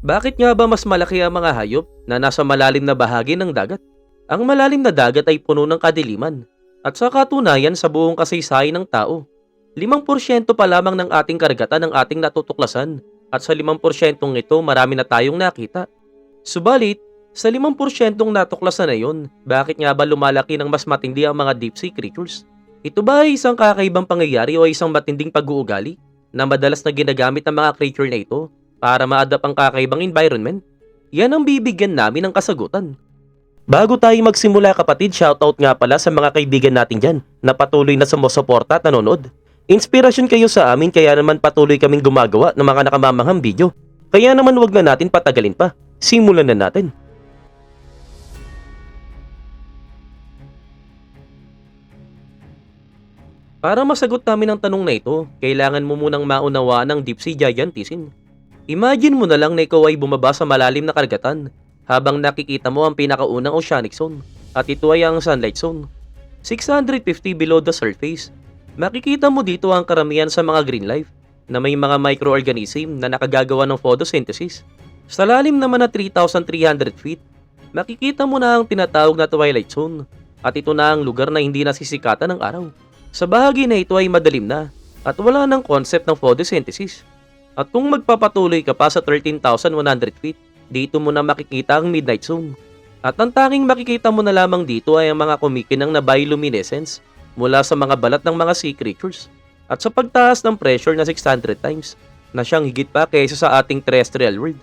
Bakit nga ba mas malaki ang mga hayop na nasa malalim na bahagi ng dagat? Ang malalim na dagat ay puno ng kadiliman at sa katunayan sa buong kasaysayan ng tao. 5% pa lamang ng ating karagatan ang ating natutuklasan at sa 5% ito marami na tayong nakita. Subalit, sa 5% natuklasan na yon, bakit nga ba lumalaki ng mas matindi ang mga deep sea creatures? Ito ba ay isang kakaibang pangyayari o isang matinding pag-uugali na madalas na ginagamit ng mga creature na ito para ma-adapt ang kakaibang environment? Yan ang bibigyan namin ng kasagutan. Bago tayo magsimula kapatid, shoutout nga pala sa mga kaibigan natin dyan na patuloy na sumusuporta at nanonood. Inspirasyon kayo sa amin kaya naman patuloy kaming gumagawa ng mga nakamamanghang video. Kaya naman wag na natin patagalin pa. Simulan na natin. Para masagot namin ang tanong na ito, kailangan mo munang maunawaan ang deep sea giantism. Imagine mo na lang na ikaw ay bumaba sa malalim na karagatan habang nakikita mo ang pinakaunang oceanic zone at ito ay ang sunlight zone. 650 below the surface. Makikita mo dito ang karamihan sa mga green life na may mga microorganism na nakagagawa ng photosynthesis. Sa lalim naman na 3,300 feet, makikita mo na ang tinatawag na twilight zone at ito na ang lugar na hindi nasisikatan ng araw. Sa bahagi na ito ay madilim na at wala ng concept ng photosynthesis. At kung magpapatuloy ka pa sa 13,100 feet, dito mo na makikita ang midnight zone. At ang tanging makikita mo na lamang dito ay ang mga kumikinang na bioluminescence mula sa mga balat ng mga sea creatures. At sa pagtaas ng pressure na 600 times, na siyang higit pa kaysa sa ating terrestrial world.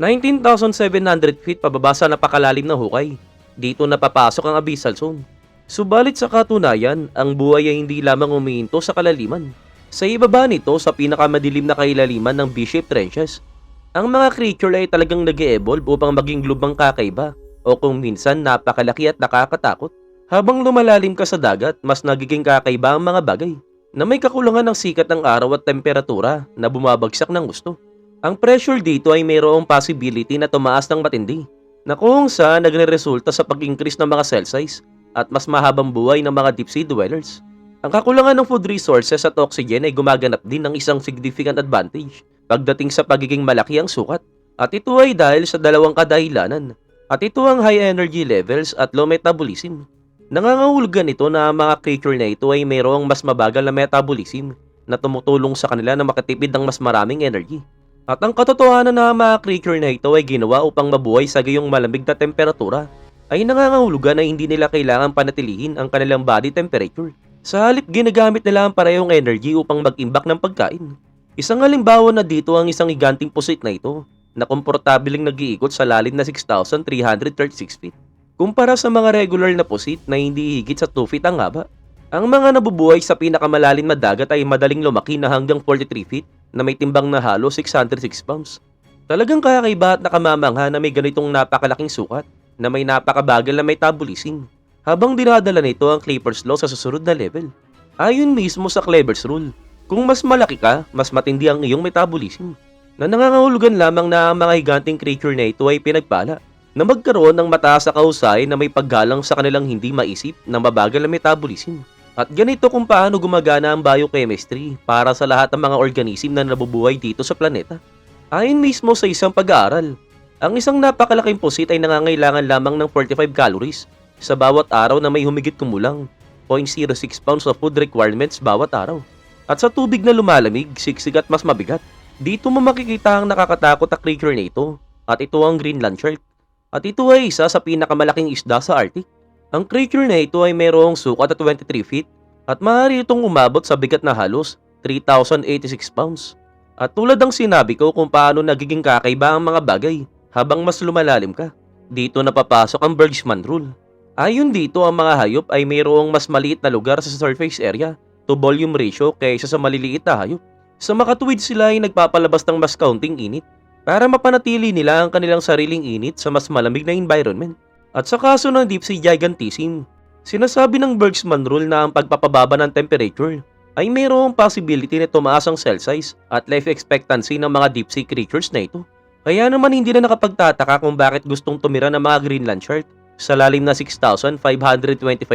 19,700 feet pababa sa napakalalim na hukay. Dito napapasok ang abyssal zone. Subalit sa katunayan, ang buhay ay hindi lamang umihinto sa kalaliman. Sa ibaba nito, sa pinakamadilim na kailaliman ng B-shaped trenches, ang mga creature ay talagang nag evolve upang maging lubang kakaiba o kung minsan napakalaki at nakakatakot. Habang lumalalim ka sa dagat, mas nagiging kakaiba ang mga bagay na may kakulangan ng sikat ng araw at temperatura na bumabagsak ng gusto. Ang pressure dito ay mayroong possibility na tumaas ng matindi na kung saan nagre-resulta sa pag-increase ng mga cell size at mas mahabang buhay ng mga deep sea dwellers. Ang kakulangan ng food resources at oxygen ay gumaganap din ng isang significant advantage pagdating sa pagiging malaki ang sukat. At ito ay dahil sa dalawang kadahilanan. At ito ang high energy levels at low metabolism. Nangangahulugan ito na ang mga creature na ito ay mayroong mas mabagal na metabolism na tumutulong sa kanila na makatipid ng mas maraming energy. At ang katotohanan na ang mga creature na ito ay ginawa upang mabuhay sa gayong malamig na temperatura ay nangangahulugan na hindi nila kailangan panatilihin ang kanilang body temperature. Sa halip ginamit nila ang parehong energy upang mag-imbak ng pagkain. Isang halimbawa na dito ang isang higanting pusit na ito na komportableng nag-iikot sa lalim na 6,336 feet. Kumpara sa mga regular na pusit na hindi higit sa 2 feet ang haba. Ang mga nabubuhay sa pinakamalalim na dagat ay madaling lumaki na hanggang 43 feet na may timbang na halos 606 pounds. Talagang kakaiba at nakamamangha na may ganitong napakalaking sukat na may napakabagal na metabolism habang dinadala nito ang Clapper's Law sa susunod na level. Ayon mismo sa Clapper's Rule, kung mas malaki ka, mas matindi ang iyong metabolism na nangangahulugan lamang na ang mga higanting creature na ito ay pinagpala na magkaroon ng mataas na kahusayan na may paggalang sa kanilang hindi maisip na mabagal na metabolism. At ganito kung paano gumagana ang biochemistry para sa lahat ng mga organism na nabubuhay dito sa planeta. Ayon mismo sa isang pag-aaral, ang isang napakalaking pusit ay nangangailangan lamang ng 45 calories sa bawat araw na may humigit kumulang 0.06 pounds of food requirements bawat araw. At sa tubig na lumalamig, siksig at mas mabigat, dito mo makikita ang nakakatakot na creature na ito at ito ang Greenland shark. At ito ay isa sa pinakamalaking isda sa Arctic. Ang creature na ito ay mayroong sukat at 23 feet at maaari itong umabot sa bigat na halos 3,086 pounds. At tulad ng sinabi ko kung paano nagiging kakaiba ang mga bagay habang mas lumalalim ka. Dito napapasok ang Bergman Rule. Ayon dito ang mga hayop ay mayroong mas maliit na lugar sa surface area to volume ratio kaysa sa maliliit na hayop. Sa makatuwid sila ay nagpapalabas ng mas kaunting init para mapanatili nila ang kanilang sariling init sa mas malamig na environment. At sa kaso ng deep sea gigantism, sinasabi ng Bergman rule na ang pagpapababa ng temperature ay mayroong possibility na tumaas ang cell size at life expectancy ng mga deep sea creatures na ito. Kaya naman hindi na nakapagtataka kung bakit gustong tumira ng mga Greenland shark sa lalim na 6,525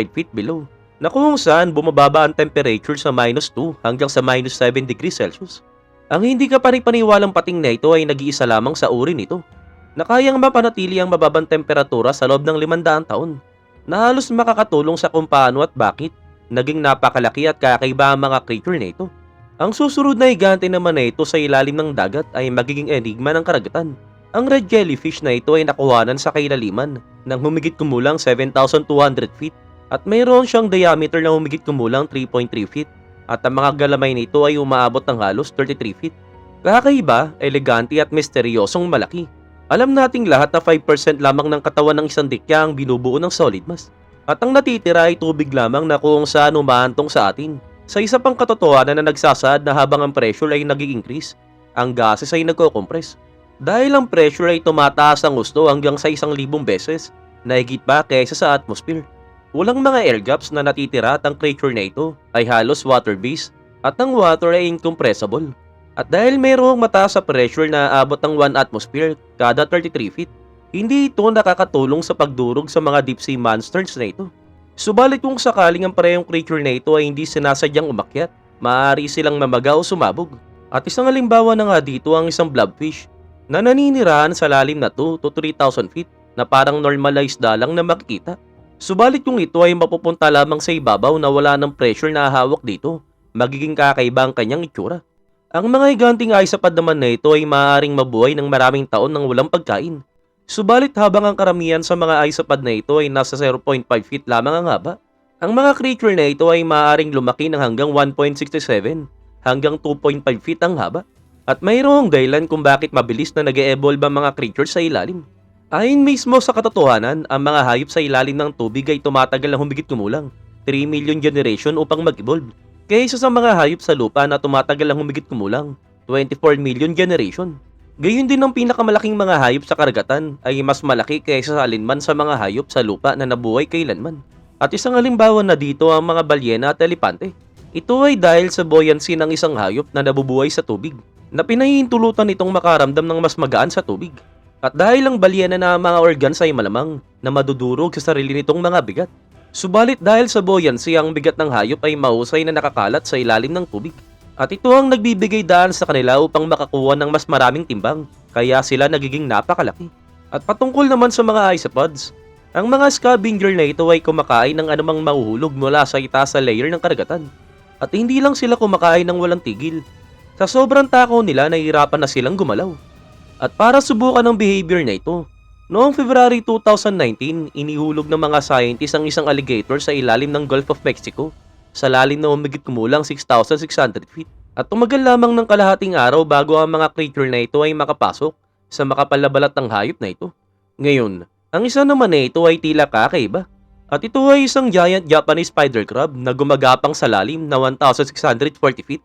feet below na kung saan bumababa ang temperature sa minus 2 hanggang sa minus 7 degrees Celsius. Ang hindi ka panipaniwalang pating na ito ay nag-iisa lamang sa uri nito na kayang mapanatili ang mababang temperatura sa loob ng 500 taon na halos makakatulong sa kung paano at bakit naging napakalaki at kakaiba ang mga creature na ito. Ang susunod na higante naman na ito sa ilalim ng dagat ay magiging enigma ng karagatan. Ang red jellyfish na ito ay nakuhanan sa kailaliman ng humigit kumulang 7,200 feet at mayroon siyang diameter na humigit kumulang 3.3 feet at ang mga galamay nito ay umaabot ng halos 33 feet. Kakaiba, elegante at misteryosong malaki. Alam nating lahat na 5% lamang ng katawan ng isang dikya ang binubuo ng solid mass. At ang natitira ay tubig lamang na kung saan umahantong sa atin. Sa isa pang katotohanan na nagsasaad na habang ang pressure ay nag-increase, ang gases ay nagko-compress. Dahil ang pressure ay tumataas ang gusto hanggang sa isang libong beses, na higit pa kaysa sa atmosphere. Walang mga air gaps na natitira at ang creature na ito ay halos water-based at ang water ay incompressible. At dahil mayroong mataas sa pressure na abot ng 1 atmosphere kada 33 feet, hindi ito nakakatulong sa pagdurog sa mga deep sea monsters na ito. Subalit kung sakaling ang parehong creature na ito ay hindi sinasadyang umakyat, maaari silang mamaga o sumabog. At isang halimbawa na nga dito ang isang blobfish na naninirahan sa lalim na 2 to 3,000 feet na parang normalized dalang na makikita. Subalit kung ito ay mapupunta lamang sa ibabaw na wala ng pressure na hawak dito, magiging kakaiba ang kanyang itsura. Ang mga higanting isapad naman na ito ay maaaring mabuhay ng maraming taon nang walang pagkain. Subalit habang ang karamihan sa mga isapad na ito ay nasa 0.5 feet lamang ang haba, ang mga creature na ito ay maaaring lumaki ng hanggang 1.67 hanggang 2.5 feet ang haba. At mayroong dahilan kung bakit mabilis na nag evolve ang mga creature sa ilalim. Ayon mismo sa katotohanan, ang mga hayop sa ilalim ng tubig ay tumatagal ng humigit kumulang 3 million generation upang mag-evolve. Kaysa sa mga hayop sa lupa na tumatagal ng humigit kumulang 24 million generation. Gayun din ang pinakamalaking mga hayop sa karagatan ay mas malaki kaysa sa alinman sa mga hayop sa lupa na nabuhay kailanman. At isang halimbawa na dito ang mga balyena at elepante. Ito ay dahil sa buoyancy ng isang hayop na nabubuhay sa tubig na pinahihintulutan itong makaramdam ng mas magaan sa tubig. At dahil ang balyena na mga organs ay malamang na madudurog sa sarili nitong mga bigat. Subalit dahil sa buoyancy ang bigat ng hayop ay mahusay na nakakalat sa ilalim ng tubig. At ito ang nagbibigay daan sa kanila upang makakuha ng mas maraming timbang, kaya sila nagiging napakalaki. At patungkol naman sa mga isopods, ang mga scavenger na ito ay kumakain ng anumang mahuhulog mula sa itaas sa layer ng karagatan. At hindi lang sila kumakain ng walang tigil. Sa sobrang takaw nila, nahihirapan na silang gumalaw. At para subukan ang behavior na ito, noong February 2019, inihulog ng mga scientists ang isang alligator sa ilalim ng Gulf of Mexico sa lalim na humigit kumulang 6,600 feet. At tumagal lamang ng kalahating araw bago ang mga creature na ito ay makapasok sa makapalabalat ng hayop na ito. Ngayon, ang isa naman na ito ay tila kakaiba. At ito ay isang giant Japanese spider crab na gumagapang sa lalim na 1,640 feet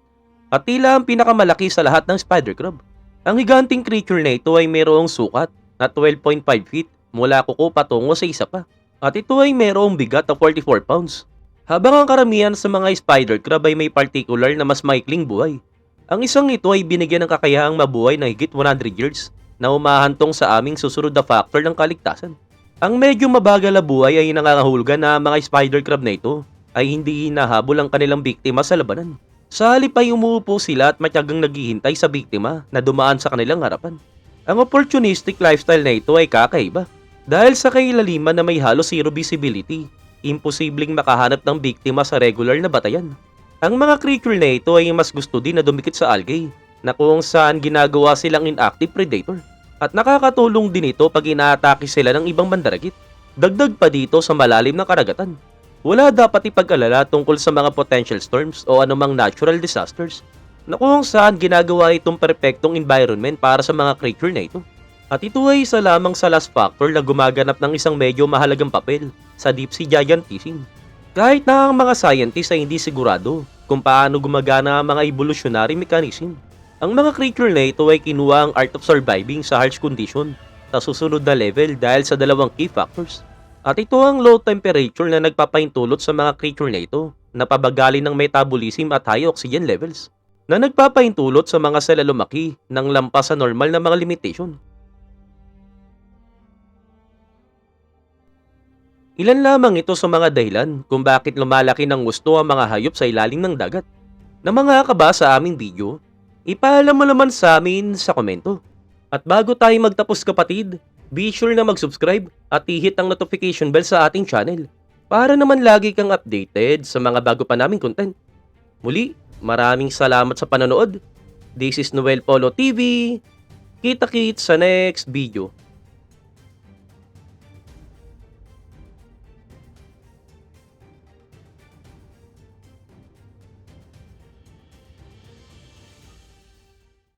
at tila ang pinakamalaki sa lahat ng spider crab. Ang higanting creature na ito ay mayroong sukat na 12.5 feet mula kuko patungo sa isa pa. At ito ay mayroong bigat na 44 pounds. Habang ang karamihan sa mga spider crab ay may particular na mas maikling buhay. Ang isang ito ay binigyan ng kakayahang mabuhay na higit 100 years na umahantong sa aming susunod na factor ng kaligtasan. Ang medyo mabagal na buhay ay nangangahulugan na mga spider crab na ito ay hindi hinahabol ang kanilang biktima sa labanan. Sa halip ay umuupo sila at matyagang naghihintay sa biktima na dumaan sa kanilang harapan. Ang opportunistic lifestyle na ito ay kakaiba. Dahil sa kailaliman na may halos zero visibility, imposibleng makahanap ng biktima sa regular na batayan. Ang mga creature na ito ay mas gusto din na dumikit sa algae, na kung saan ginagawa silang inactive predator. At nakakatulong din ito pag inaatake sila ng ibang mandaragit. Dagdag pa dito sa malalim na karagatan. Wala dapat ipag-alala tungkol sa mga potential storms o anumang natural disasters na kung saan ginagawa itong perpektong environment para sa mga creature na ito. At ito ay isa lamang sa last factor na gumaganap ng isang medyo mahalagang papel sa deep sea giantism. Kahit na ang mga scientists ay hindi sigurado kung paano gumagana ang mga evolutionary mechanism. Ang mga creature na ito ay kinuha ang art of surviving sa harsh condition sa susunod na level dahil sa dalawang key factors. At ito ang low temperature na nagpapaintulot sa mga creature na ito na pabagali ng metabolism at high oxygen levels na nagpapaintulot sa mga sela lumaki ng lampas sa normal na mga limitation. Ilan lamang ito sa mga dahilan kung bakit lumalaki ng gusto ang mga hayop sa ilalim ng dagat. Na mga ka ba sa aming video, Ipaalam mo naman sa amin sa komento. At bago tayo magtapos kapatid, be sure na mag-subscribe at i-hit ang notification bell sa ating channel para naman lagi kang updated sa mga bago pa naming content. Muli, maraming salamat sa panonood. This is Noel Polo TV. Kita-kits sa next video.